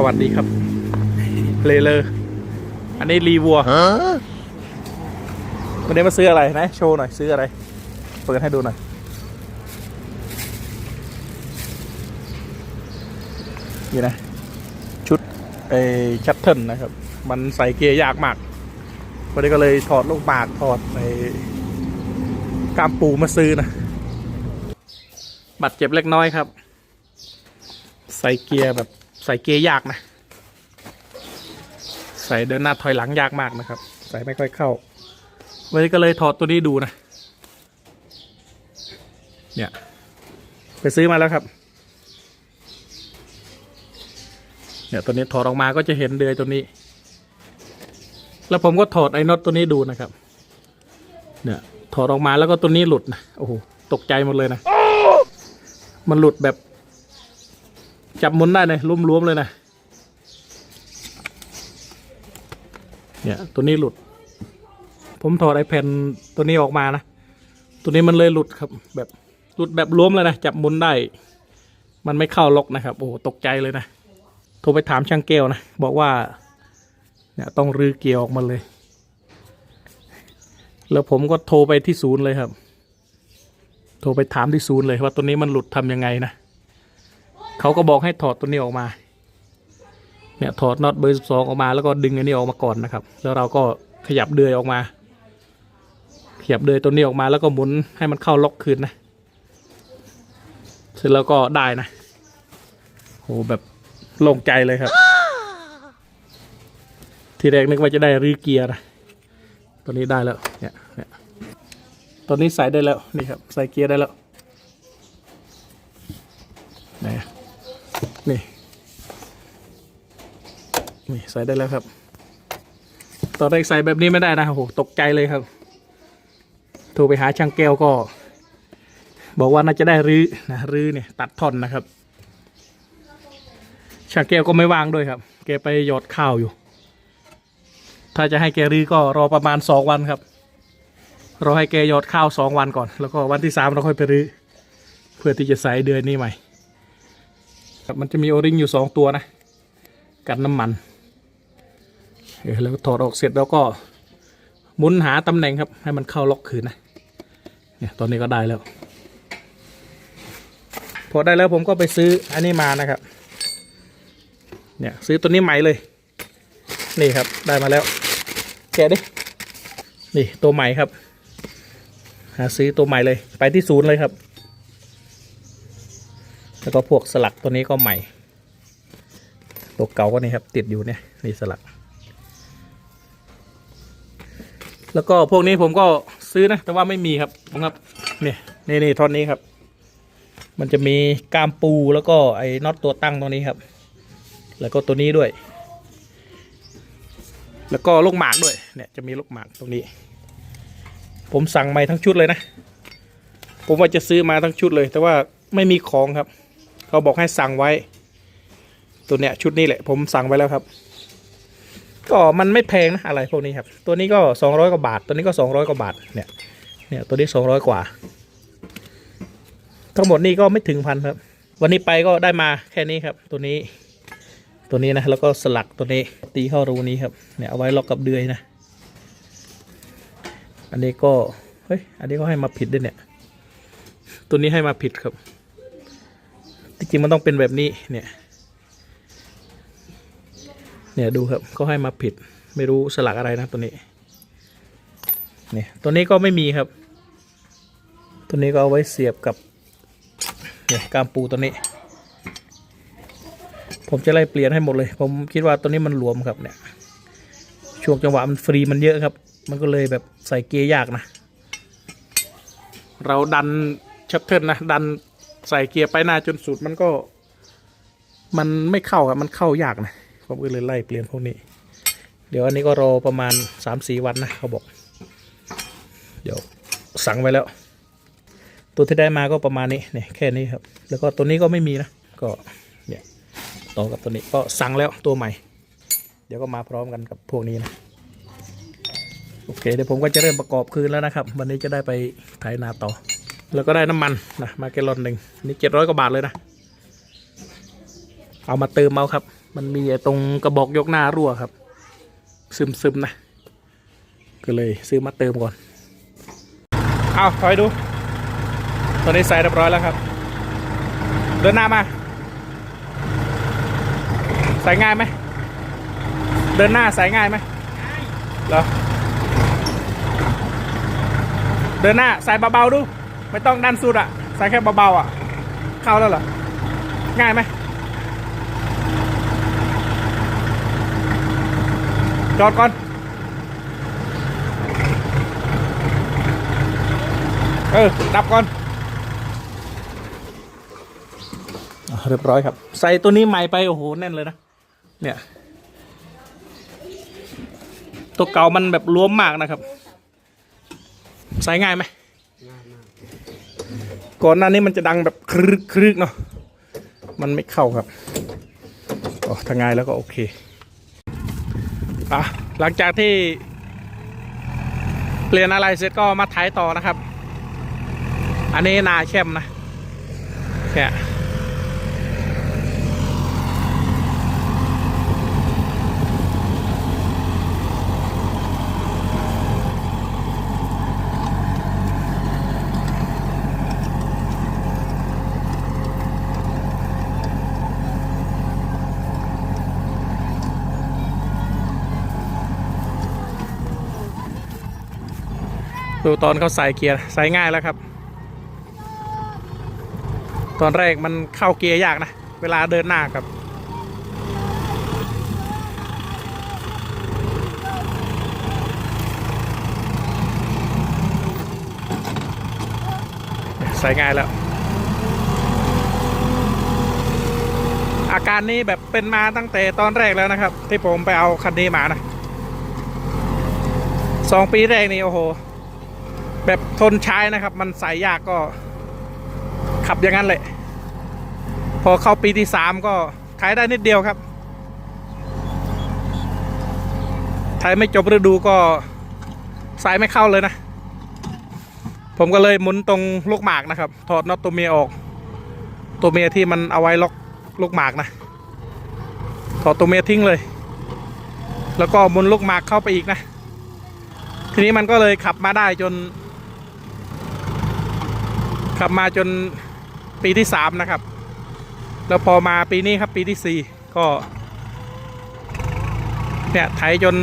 สวัสดีครับเลเลอร์อันนี้รีวัววันนี้มาซื้ออะไรนะ โชว์หน่อยซื้ออะไร เปิดให้ดูหน่อย นี่นะ ชุดไอ้ชัตเทิลนะครับ มันใส่เกียร์ยากมาก วันนี้ก็เลยถอดลูกหมากถอดไอ้กามปูมาซื้อนะบัตรเจ็บเล็กน้อยครับ ใส่เกียร์แบบ ใส่เกียร์ยากนะ ใส่เดินหน้าถอยหลังยากมากนะครับ ใส่ไม่ค่อยเข้า วันนี้ก็เลยถอดตัวนี้ดูนะ เนี่ย ไปซื้อมาแล้วครับ เนี่ยตัวนี้ถอดออกมาก็จะเห็นเดือยตัวนี้ แล้วผมก็ถอดไอ้น็อตตัวนี้ดูนะครับ เนี่ยถอดออกมาแล้วก็ตัวนี้หลุดนะ โอ้โห ตกใจหมดเลยนะ มันหลุดแบบ จับหมุนได้เลยรวมๆเลยนะ เนี่ยตัวนี้หลุด ผมถอดไอแผ่นตัวนี้ออกมานะ ตัวนี้มันเลยหลุดครับ แบบหลุดแบบรวมเลยนะ จับหมุนได้ มันไม่เข้าล็อกนะครับ โอ้ตกใจเลยนะ โทรไปถามช่างแก้วนะ บอกว่า เนี่ยต้องรื้อเกียร์ออกมาเลย แล้วผมก็โทรไปที่ศูนย์เลยครับ โทรไปถามที่ศูนย์เลยว่าตัวนี้มันหลุดทำยังไงนะ เขาก็บอกให้ถอดตัวนี้ออกมา เนี่ยถอดน็อตเบอร์สิบสองออกมาแล้วก็ดึงอันนี้ออกมาก่อนนะครับ แล้วเราก็ขยับเดือยออกมา ขยับเดือยตัวนี้ออกมาแล้วก็หมุนให้มันเข้าล็อกคืนนะเสร็จแล้วก็ได้นะโหแบบโล่งใจเลยครับ ทีแรกนึกว่าจะได้รีเกียร์นะตัวนี้ได้แล้วเนี่ยเนี่ยตัวนี้ใส่ได้แล้วนี่ครับใส่เกียร์ได้แล้วไหนอะนี่ นี่ใส่ได้แล้วครับ ตอนแรกใส่แบบนี้ไม่ได้นะโอ้โหตกใจเลยครับโทรไปหาช่างแก้วก็ บอกว่าน่าจะได้รื้อนะรื้อเนี่ยตัดท่อนนะครับช่างแก้วก็ไม่วางด้วยครับ แกไปหยอดข้าวอยู่ ถ้าจะให้แกรื้อก็รอประมาณสองวันครับรอให้แกหยอดข้าวสองวันก่อน แล้วก็วันที่สามเราค่อยไปรื้อเพื่อที่จะใส่เดือนนี้ใหม่ครับมันจะมีโอริงอยู่สองตัวนะ กันน้ำมัน แล้วถอดออกเสร็จแล้วก็หมุนหาตำแหน่งครับ ให้มันเข้าล็อกคืนนะเนี่ยตอนนี้ก็ได้แล้ว พอได้แล้วผมก็ไปซื้ออันนี้มานะครับ เนี่ยซื้อตัวนี้ใหม่เลย นี่ครับได้มาแล้ว แกะดินี่ตัวใหม่ครับ หาซื้อตัวใหม่เลย ไปที่ศูนย์เลยครับ แล้วก็พวกสลักตัวนี้ก็ใหม่ ตัวเก่าก็นี่ครับ ติดอยู่เนี่ยนี่สลัก แล้วก็พวกนี้ผมก็ซื้อนะ แต่ว่าไม่มีครับผมครับเนี่ยนี่นี่ท่อนนี้ครับ มันจะมีกามปูแล้วก็ไอ้น็อตตัวตั้งตรงนี้ครับ แล้วก็ตัวนี้ด้วย แล้วก็ลูกหมากด้วย เนี่ยจะมีลูกหมากตรงนี้ ผมสั่งใหม่ทั้งชุดเลยนะ ผมว่าจะซื้อมาทั้งชุดเลย แต่ว่าไม่มีของครับ เขาบอกให้สั่งไว้ ตัวเนี้ยชุดนี้แหละ ผมสั่งไว้แล้วครับ ก็มันไม่แพงนะอะไรพวกนี้ครับ ตัวนี้ก็สองร้อยกว่าบาท ตัวนี้ก็สองร้อยกว่าบาท เนี่ย เนี่ย ตัวนี้สองร้อยกว่า ทั้งหมดนี่ก็ไม่ถึงพันครับ วันนี้ไปก็ได้มาแค่นี้ครับ ตัวนี้ ตัวนี้นะ แล้วก็สลักตัวนี้ ตีเข้ารูนี้ครับ เนี่ยเอาไว้ล็อกกับเดือยนะ อันนี้ก็ เฮ้ย อันนี้ก็ให้มาผิดด้วยเนี่ย ตัวนี้ให้มาผิดครับ จริงมันต้องเป็นแบบนี้ เนี่ย เนี่ยดูครับก็ให้มาผิดไม่รู้สลักอะไรนะตัวนี้เนี่ยตัวนี้ก็ไม่มีครับ ตัวนี้ก็เอาไว้เสียบกับเนี่ยกามปูตัวนี้ ผมจะไล่เปลี่ยนให้หมดเลย ผมคิดว่าตัวนี้มันหลวมครับเนี่ยช่วงจังหวะมันฟรีมันเยอะครับ มันก็เลยแบบใส่เกียร์ยากนะ เราดันชัตเทิลนะดันใส่เกียร์ไปหน้าจนสุดมันก็ มันไม่เข้าครับมันเข้ายากนะ ผมก็เลยไล่เปลี่ยนพวกนี้ เดี๋ยวอันนี้ก็รอประมาณสามสี่วันนะเขาบอก เดี๋ยวสั่งไว้แล้ว ตัวที่ได้มาก็ประมาณนี้เนี่ยแค่นี้ครับ แล้วก็ตัวนี้ก็ไม่มีนะก็เนี่ยต่อกับตัวนี้ก็สั่งแล้วตัวใหม่ เดี๋ยวก็มาพร้อมกันกับพวกนี้นะโอเคเดี๋ยวผมก็จะเริ่มประกอบคืนแล้วนะครับ วันนี้จะได้ไปไถนาต่อ แล้วก็ได้น้ำมันนะมาแกลลอนหนึ่งนี่เจ็ดร้อยกว่าบาทเลยนะ เอามาเติมเอาครับ มันมีตรงกระบอกยกหน้ารั่วครับ ซึมซึมๆนะ ก็เลยซื้อมาเติมก่อน เอาถอยดู ตอนนี้ใส่เรียบร้อยแล้วครับ เดินหน้ามา ใส่ง่ายไหม เดินหน้าใส่ง่ายไหมเหรอ เดินหน้าใส่เบาๆดู ไม่ต้องดันสุดอะใส่แค่เบาๆอะเข้าแล้วเหรอ ง่ายไหม จอดก่อน เออ ดับก่อน เรียบร้อยครับ ใส่ตัวนี้ใหม่ไป โอ้โห แน่นเลยนะ เนี่ย ตัวเก่ามันแบบรวมมากนะครับ ใส่ง่ายไหมก่อนหน้านี้มันจะดังแบบครึกครึกเนาะ มันไม่เข้าครับ อ๋อถ้าง่ายแล้วก็โอเค อะหลังจากที่เปลี่ยนอะไรเสร็จก็มาถ่ายต่อนะครับ อันนี้นาเข้มนะแค่ ดูตอนเขาใส่เกียร์ใส่ง่ายแล้วครับ ตอนแรกมันเข้าเกียร์ยากนะ เวลาเดินหน้าครับใส่ง่ายแล้ว อาการนี้แบบเป็นมาตั้งแต่ตอนแรกแล้วนะครับ ที่ผมไปเอาคันนี้มานะสองปีแรกนี่โอ้โห แบบทนใช้นะครับ มันใส่ยากก็ ขับอย่างนั้นแหละ พอเข้าปีที่สามก็ขายได้นิดเดียวครับไทยไม่จบฤดูก็สายไม่เข้าเลยนะ ผมก็เลยหมุนตรงลูกหมากนะครับ ถอดน็อตตัวเมียออก ตัวเมียที่มันเอาไว้ล็อกลูกหมากนะ ถอดตัวเมียทิ้งเลย แล้วก็หมุนลูกหมากเข้าไปอีกนะ ทีนี้มันก็เลยขับมาได้จน ขับมาจนปีที่สามนะครับ แล้วพอมาปีนี้ครับปีที่สี่ก็ เนี่ยไถจน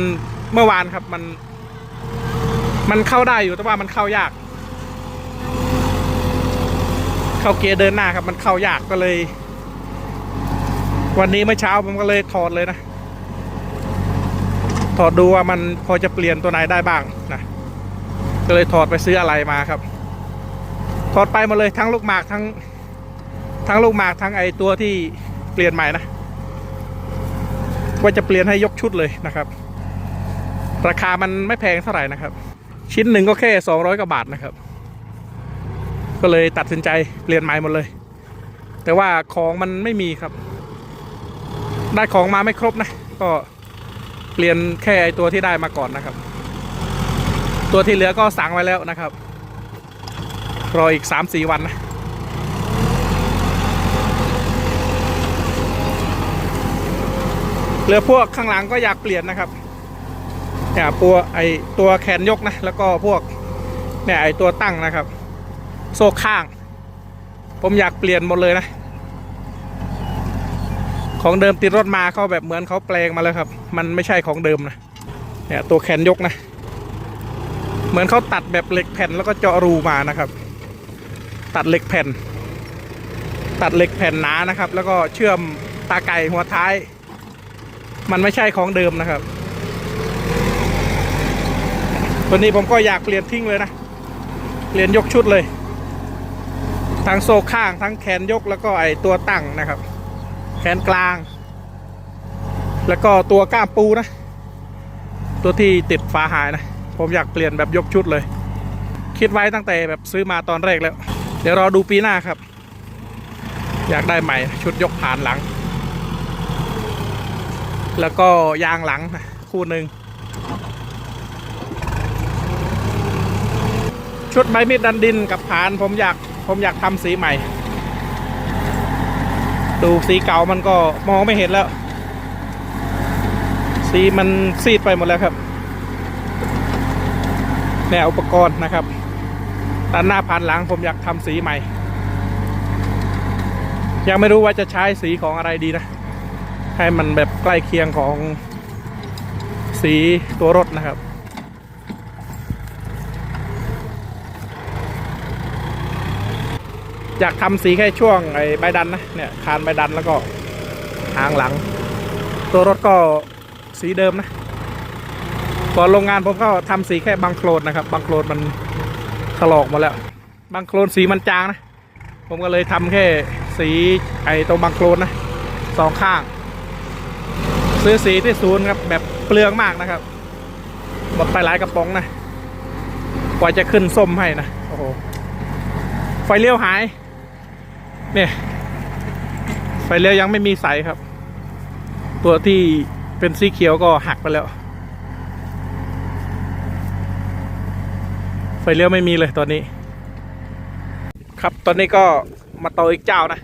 เมื่อวานครับมัน มันเข้าได้อยู่แต่ว่ามันเข้ายาก เข้าเกียร์เดินหน้าครับ มันเข้ายากก็เลย วันนี้เมื่อเช้าผมก็เลยถอดเลยนะถอดดูว่ามันพอจะเปลี่ยนตัวไหนได้บ้างนะก็เลยถอดไปซื้ออะไรมาครับ ถอดไปหมาเลยทั้งลูกหมากทั้งทั้งลูกหมากทั้งไอตัวที่เปลี่ยนใหม่นะว่าจะเปลี่ยนให้ยกชุดเลยนะครับ ราคามันไม่แพงเท่าไหร่นะครับ ชิ้นหนึ่งก็แค่สองร้อยกว่าบาทนะครับ ก็เลยตัดสินใจเปลี่ยนใหม่หมดเลย แต่ว่าของมันไม่มีครับ ได้ของมาไม่ครบนะ ก็เปลี่ยนแค่ไอตัวที่ได้มาก่อนนะครับ ตัวที่เหลือก็สั่งไว้แล้วนะครับ รออีกสามสี่วันนะเรือพวกข้างหลังก็อยากเปลี่ยนนะครับเนี่ยปัวไอตัวแขนยกนะแล้วก็พวกเนี่ยไอตัวตั้งนะครับ โซ่ข้าง ผมอยากเปลี่ยนหมดเลยนะ ของเดิมติดรถมาเขาแบบเหมือนเขาแปลงมาแล้วครับ มันไม่ใช่ของเดิมนะเนี่ยตัวแขนยกนะ เหมือนเขาตัดแบบเหล็กแผ่นแล้วก็เจาะรูมานะครับ ตัดเหล็กแผ่น ตัดเหล็กแผ่นหนานะครับ แล้วก็เชื่อมตาไก่หัวท้าย มันไม่ใช่ของเดิมนะครับ ตัวนี้ผมก็อยากเปลี่ยนทิ้งเลยนะเปลี่ยนยกชุดเลย ทั้งโซ่ข้างทั้งแขนยกแล้วก็ไอตัวตั้งนะครับ แขนกลาง แล้วก็ตัวก้ามปูนะ ตัวที่ติดฝาหายนะ ผมอยากเปลี่ยนแบบยกชุดเลย คิดไว้ตั้งแต่แบบซื้อมาตอนแรกแล้ว ดี๋ยวรอดูปีหน้าครับ อยากได้ใหม่ชุดยกผ่านหลัง แล้วก็ยางหลังคู่หนึ่งชุดไม้มีดดันดินกับผานผมอยากผมอยากทำสีใหม่ ดูสีเก่ามันก็มองไม่เห็นแล้ว สีมันซีดไปหมดแล้วครับแนวอุปกรณ์นะครับ ด้านหน้าผ่านหลังผมอยากทำสีใหม่ ยังไม่รู้ว่าจะใช้สีของอะไรดีนะ ให้มันแบบใกล้เคียงของสีตัวรถนะครับอยากทำสีแค่ช่วงไอ้ใบดันนะเนี่ยคานใบดันแล้วก็หางหลัง ตัวรถก็สีเดิมนะก่อนโรงงานผมก็ทำสีแค่บางโคลนนะครับบางโคลนมัน ถลอกหมาแล้วบางโคลนสีมันจางนะ ผมก็เลยทำแค่สีไอตรงบางโคลนนะสองข้าง ซื้อสีที่ศูนย์ครับแบบเปลืองมากนะครับหมดไปหลายกระป๋องนะกว่าจะขึ้นส้มให้นะโอ้โหไฟเลี้ยวหาย เนี่ย ไฟเลี้ยวยังไม่มีใสครับ ตัวที่เป็นสีเขียวก็หักไปแล้ว ฟเลี้ยวไม่มีเลยตอนนี้ ครับตอนนี้ก็มาต่ออีกเจ้านะ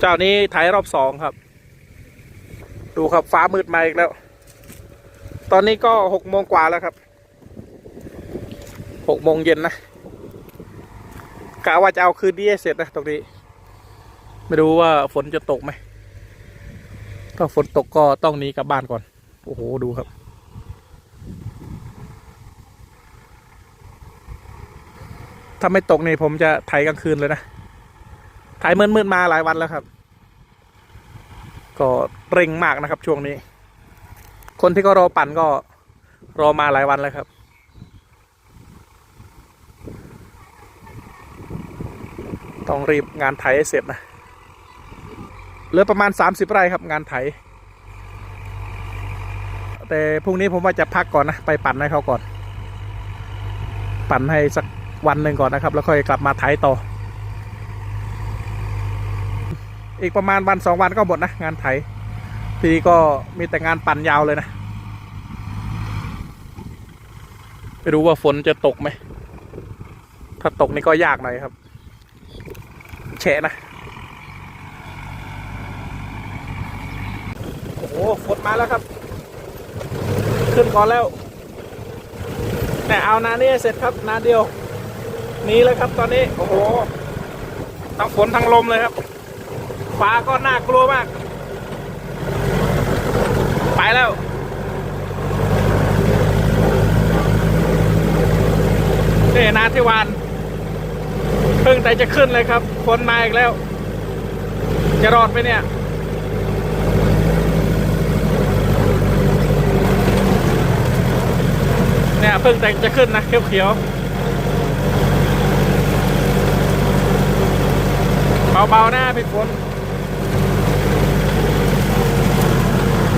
เจ้านี้ถ่ายรอบสองครับ ดูครับฟ้ามืดมาอีกแล้ว ตอนนี้ก็หกโมงกว่าแล้วครับหกโมงเย็นนะกะว่าจะเอาคืนนี้ให้เสร็จนะตรงนี้ ไม่รู้ว่าฝนจะตกไหมถ้าฝนตกก็ต้องหนีกลับบ้านก่อน โอ้โห ดูครับ ถ้าไม่ตกนี่ผมจะไถกลางคืนเลยนะไถมืดๆมาหลายวันแล้วครับ ก็เร่งมากนะครับ ช่วงนี้ คนที่ก็รอปั่นก็รอมาหลายวันแล้วครับต้องรีบงานไถให้เสร็จนะ เหลือประมาณ 30 ไร่ครับงานไถ แต่พรุ่งนี้ผมว่าจะพักก่อนนะ ไปปั่นให้เขาก่อน ปั่นให้สัก วันหนึ่งก่อนนะครับ แล้วค่อยกลับมาไถต่อ อีกประมาณวันสองวันก็หมดนะงานไถ ทีนี้ก็มีแต่งานปั่นยาวเลยนะไม่รู้ว่าฝนจะตกไหม ถ้าตกนี่ก็ยากหน่อยครับ แฉะนะ โอ้โหฝนมาแล้วครับ ขึ้นก่อนแล้ว แต่เอานาเนี่ให้เสร็จครับนาเดียว หนีเลยครับตอนนี้ โอ้โหทั้งฝนทั้งลมเลยครับฟ้าก็น่ากลัวมาก ไปแล้วนี่นาทิวานเพิ่งแต่จะขึ้นเลยครับฝนมาอีกแล้ว จะรอดไหมเนี่ยเนี่ยเพิ่งแต่จะขึ้นนะเขียวเขียวๆ เบาๆนะพี่ฝน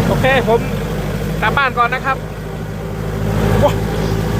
โอเคผมกลับบ้านก่อนนะครับ